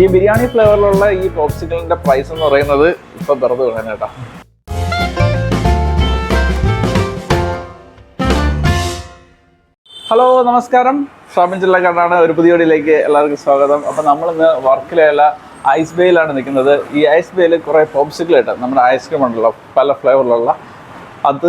ഈ ബിരിയാണി ഫ്ലേവറിലുള്ള ഈ പോപ്സിക്കലിന്റെ പ്രൈസ് എന്ന് പറയുന്നത് ഇപ്പൊ വെറുതെ വേണം കേട്ടോ. ഹലോ നമസ്കാരം. ഷോപ്പിൻ ജില്ലക്കാരാണ് ഒരു പുതിയ വീഡിയോയിലേക്ക് എല്ലാവർക്കും സ്വാഗതം. അപ്പം നമ്മളിന്ന് വർക്കിലെയുള്ള ഐസ് ബേയിലാണ് നിൽക്കുന്നത്. ഈ ഐസ് ബേയിൽ കുറേ പോപ്സിക്കിലായിട്ട് നമ്മുടെ ഐസ്ക്രീം ഉണ്ടല്ലോ പല ഫ്ലേവറിലുള്ള അത്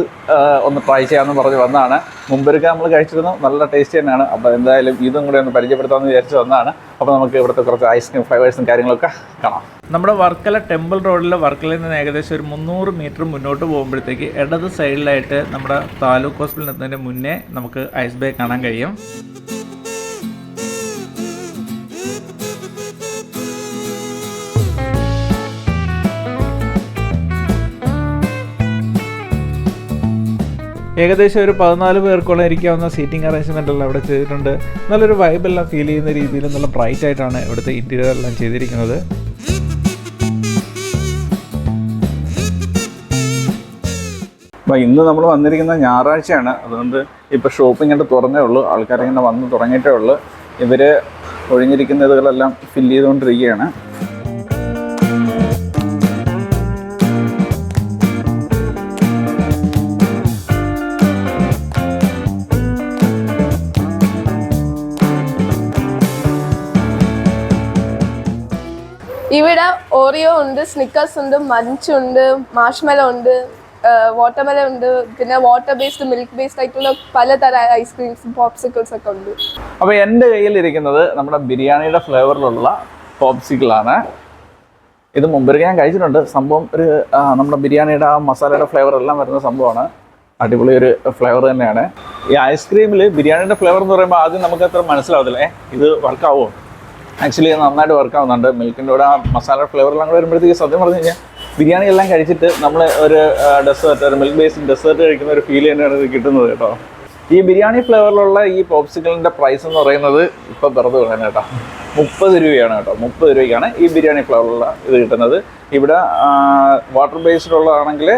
ഒന്ന് ട്രൈ ചെയ്യാമെന്ന് പറഞ്ഞ് വന്നതാണ്. മുമ്പൊരുക്ക നമ്മൾ കഴിച്ചിരുന്നു. നല്ല ടേസ്റ്റ് തന്നെയാണ്. അപ്പോൾ എന്തായാലും ഇതും കൂടെ ഒന്ന് പരിചയപ്പെടുത്താമെന്ന് വിചാരിച്ച് വന്നതാണ്. അപ്പോൾ നമുക്ക് ഇവിടുത്തെ കുറച്ച് ഐസ്ക്രീം ഫ്ലേവേഴ്സും കാര്യങ്ങളൊക്കെ കാണാം. നമ്മുടെ വർക്കല ടെമ്പിൾ റോഡിലെ വർക്കലയിൽ നിന്ന് ഏകദേശം ഒരു മുന്നൂറ് മീറ്റർ മുന്നോട്ട് പോകുമ്പോഴത്തേക്ക് ഇടത് സൈഡിലായിട്ട് നമ്മുടെ താലൂക്ക് ഹോസ്പിറ്റലിൽ എത്തുന്നതിന് മുന്നേ നമുക്ക് ഐസ് ബേ കാണാൻ കഴിയും. ഏകദേശം ഒരു പതിനാല് പേർക്കോളം ഇരിക്കാവുന്ന സീറ്റിംഗ് അറേഞ്ച്മെന്റ് എല്ലാം ഇവിടെ ചെയ്തിട്ടുണ്ട്. നല്ലൊരു വൈബെല്ലാം ഫീൽ ചെയ്യുന്ന രീതിയിൽ നല്ല ബ്രൈറ്റ് ആയിട്ടാണ് ഇവിടുത്തെ ഇന്റീരിയർ എല്ലാം ചെയ്തിരിക്കുന്നത്. അപ്പോൾ ഇന്ന് നമ്മൾ വന്നിരിക്കുന്ന ഞായറാഴ്ചയാണ്. അതുകൊണ്ട് ഇപ്പോൾ ഷോപ്പ് ഇങ്ങോട്ട് തുറന്നേ ഉള്ളൂ. ആൾക്കാരിങ്ങനെ വന്ന് തുടങ്ങിയിട്ടേ ഉള്ളൂ. ഇവർ ഒഴിഞ്ഞിരിക്കുന്ന ഇതുകളെല്ലാം ഫില്ല് ചെയ്തുകൊണ്ടിരിക്കുകയാണ്. ഇവിടെ ഓറിയോ ഉണ്ട് സ്നിക്കേഴ്സ് ഉണ്ട് മഞ്ച് ഉണ്ട് മാഷ്മല ഉണ്ട് വാട്ടർമെല ഉണ്ട് പിന്നെ വാട്ടർ ബേസ്ഡ് മിൽക്ക് ബേസ്ഡ് ആയിട്ടുള്ള പലതരം ഐസ്ക്രീംസ് പോപ്സിക്കിൾസ് ഒക്കെ ഉണ്ട്. അപ്പോൾ എന്റെ കയ്യിലിരിക്കുന്നത് നമ്മുടെ ബിരിയാണിയുടെ ഫ്ലേവറിലുള്ള പോപ്സിക്കിളാണ് ഇത് മുമ്പൊരിക്കൽ ഞാൻ കഴിച്ചിട്ടുണ്ട്. സംഭവം ഒരു നമ്മുടെ ബിരിയാണിയുടെ ആ മസാലയുടെ ഫ്ലേവർ എല്ലാം വരുന്ന സംഭവമാണ്. അടിപൊളി ഒരു ഫ്ലേവർ തന്നെയാണ്. ഈ ഐസ്ക്രീമിൽ ബിരിയാണിയുടെ ഫ്ലേവർ എന്ന് പറയുമ്പോൾ ആദ്യം നമുക്ക് അത്ര മനസ്സിലാവത്തില്ലേ. ഇത് വർക്കാവോ ആക്ച്വലി നന്നായിട്ട് വർക്ക് ആവുന്നുണ്ട്. മിൽക്കിന്റെ കൂടെ ആ മസാല ഫ്ലേവറെല്ലാം കൂടെ വരുമ്പോഴത്തേക്ക് സത്യം പറഞ്ഞു കഴിഞ്ഞാൽ ബിരിയാണി എല്ലാം കഴിച്ചിട്ട് നമ്മൾ ഒരു ഡെസേർട്ട് ഒരു മിൽക്ക് ബേസ്ഡ് ഡെസേർട്ട് കഴിക്കുന്ന ഒരു ഫീൽ തന്നെയാണ് ഇത് കിട്ടുന്നത് കേട്ടോ. ഈ ബിരിയാണി ഫ്ലേവറിലുള്ള ഈ പോപ്സിക്കലിന്റെ പ്രൈസ് എന്ന് പറയുന്നത് ഇപ്പോൾ വെറുതെ വേണം കേട്ടോ. മുപ്പത് രൂപയാണ് കേട്ടോ. മുപ്പത് രൂപയ്ക്കാണ് ഈ ബിരിയാണി ഫ്ലേവറുള്ള ഇത് കിട്ടുന്നത്. ഇവിടെ വാട്ടർ ബേസ്ഡ് ഉള്ളതാണെങ്കിൽ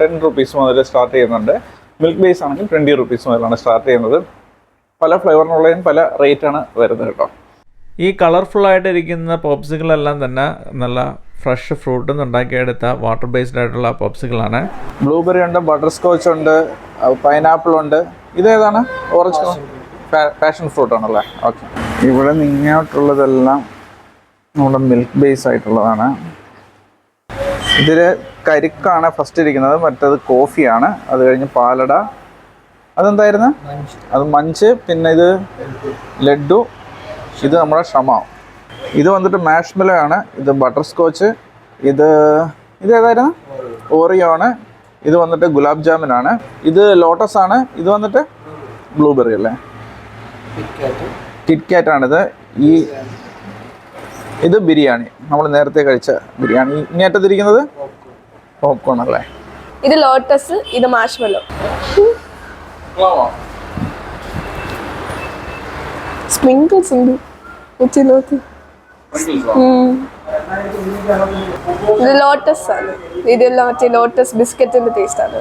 ടെൻ റുപ്പീസ് മുതൽ സ്റ്റാർട്ട് ചെയ്യുന്നുണ്ട്. മിൽക്ക് ബേസ് ആണെങ്കിൽ ട്വന്റി റുപ്പീസ് മുതലാണ് സ്റ്റാർട്ട് ചെയ്യുന്നത്. പല ഫ്ലേവറിനുള്ളതിന് പല റേറ്റാണ് വരുന്നത് കേട്ടോ. ഈ കളർഫുൾ ആയിട്ടിരിക്കുന്ന പോപ്സികളെല്ലാം തന്നെ നല്ല ഫ്രഷ് ഫ്രൂട്ടിൽ നിന്ന് ഉണ്ടാക്കിയെടുത്ത വാട്ടർ ബേസ്ഡ് ആയിട്ടുള്ള പോപ്സികളാണ് ബ്ലൂബെറി ഉണ്ട് ബട്ടർ സ്കോച്ച് ഉണ്ട്. പൈനാപ്പിൾ ഉണ്ട് ഇതേതാണ് ഓറഞ്ച് പാഷൻ ഫ്രൂട്ട് ആണല്ലേ? ഓക്കെ ഇവിടെ നിങ്ങോട്ടുള്ളതെല്ലാം നമ്മുടെ മിൽക്ക് ബേസ് ആയിട്ടുള്ളതാണ്. ഇതിൽ കരിക്കാണ് ഫസ്റ്റ് ഇരിക്കുന്നത് മറ്റേത് കോഫിയാണ്. അത് കഴിഞ്ഞ് പാലട. അതെന്തായിരുന്നു? അത് മഞ്ച് പിന്നെ ഇത് ലഡു ഇത് നമ്മുടെ ഷമ. ഇത് വന്നിട്ട് മാഷ്മെലോ ആണ് ഇത് ബട്ടർ സ്കോച്ച്. ഇത് ഇത് ഏതായിരുന്നു? ഓറിയോ ആണ്. ഇത് വന്നിട്ട് ഗുലാബ് ജാമുൻ ആണ്. ഇത് ലോട്ടസ് ആണ്. ഇത് വന്നിട്ട് ബ്ലൂബെറി അല്ലേ? കിറ്റ്കാറ്റ് ആണിത്. ഈ ഇത് ബിരിയാണി. നമ്മൾ നേരത്തെ കഴിച്ച ബിരിയാണി. ഇങ്ങേറ്റത്തിരിക്കുന്നത് പോപ്കോൺ അല്ലേ? ഇത് ലോട്ടസ് ഇത് മാഷ്മെലോ സ്പ്രിങ്കിൾസ് ഉണ്ട്. ഉച്ചിലോട്ട് ഇത് ലോട്ടസ് ആണ്. ഇതെല്ലാം മറ്റേ ലോട്ടസ് ബിസ്ക്കറ്റിന്റെ ടേസ്റ്റ് ആണ്.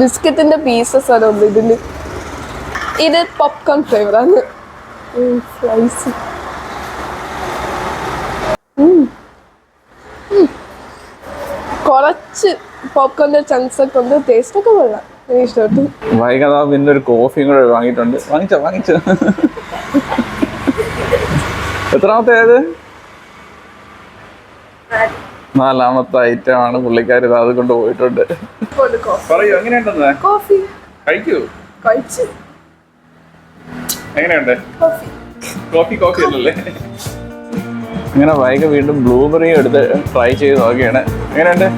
ബിസ്ക്കറ്റിന്റെ പീസസ് ആണ് ഒന്ന് ഇതിൽ. ഇത് പോപ്കോൺ ഫ്ലേവർ ആണ്. ഫ്രൈസ് കുറച്ച് പോപ്കോണിന്റെ ചങ്ക്സ് ഒക്കെ ഉണ്ട് ടേസ്റ്റ് ഒക്കെ കൊള്ളാം. എനിക്ക് ഇഷ്ടപ്പെട്ടു. വൈകാതെ പിന്നെ ഒരു കോഫിയും കൂടെ വാങ്ങിയിട്ടുണ്ട്. വാങ്ങിച്ചോ വാങ്ങിച്ചോ. എത്രാമത്തെ ഏത്? നാലാമത്തെ ഐറ്റം ആണ് പുള്ളിക്കാർ ഇത് അത് കൊണ്ട് പോയിട്ടുണ്ട്. പറയൂ എങ്ങനെയുണ്ടെന്ന്? കോഫി കഴിക്കൂ. കഴിച്ച്. എങ്ങനെയുണ്ട്? കോഫി കോഫി കോഫി അല്ലല്ലേ? അങ്ങനെ വൈകി വീണ്ടും ബ്ലൂബെറി എടുത്ത് ട്രൈ ചെയ്ത് നോക്കിയാണ്. എങ്ങനെയുണ്ട്?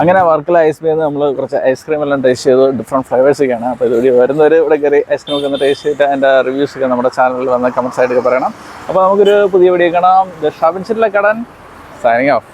അങ്ങനെ വർക്കല ഐസ്ക്രീം നമ്മൾ കുറച്ച് ഐസ്ക്രീം എല്ലാം ടേസ്റ്റ് ചെയ്തു ഡിഫറെന്റ് ഫ്ലേവേഴ്സ് ഒക്കെയാണ്. അപ്പോൾ ഇതുവഴി വരുന്നവർ ഇവിടെ കയറി ഐസ്ക്രീം ഒക്കെ ഒന്ന് ടേസ്റ്റ് ചെയ്തിട്ട് അതിന്റെ റിവ്യൂസ് ഒക്കെ നമ്മുടെ ചാനലിൽ വന്ന് കമൻസ് ആയിട്ടൊക്കെ പറയണം. അപ്പോൾ നമുക്കൊരു പുതിയ വീഡിയോ കാണാം. ഷാബിൻ ചിറ്റിലെ കടൻ സൈനിങ് ഓഫ്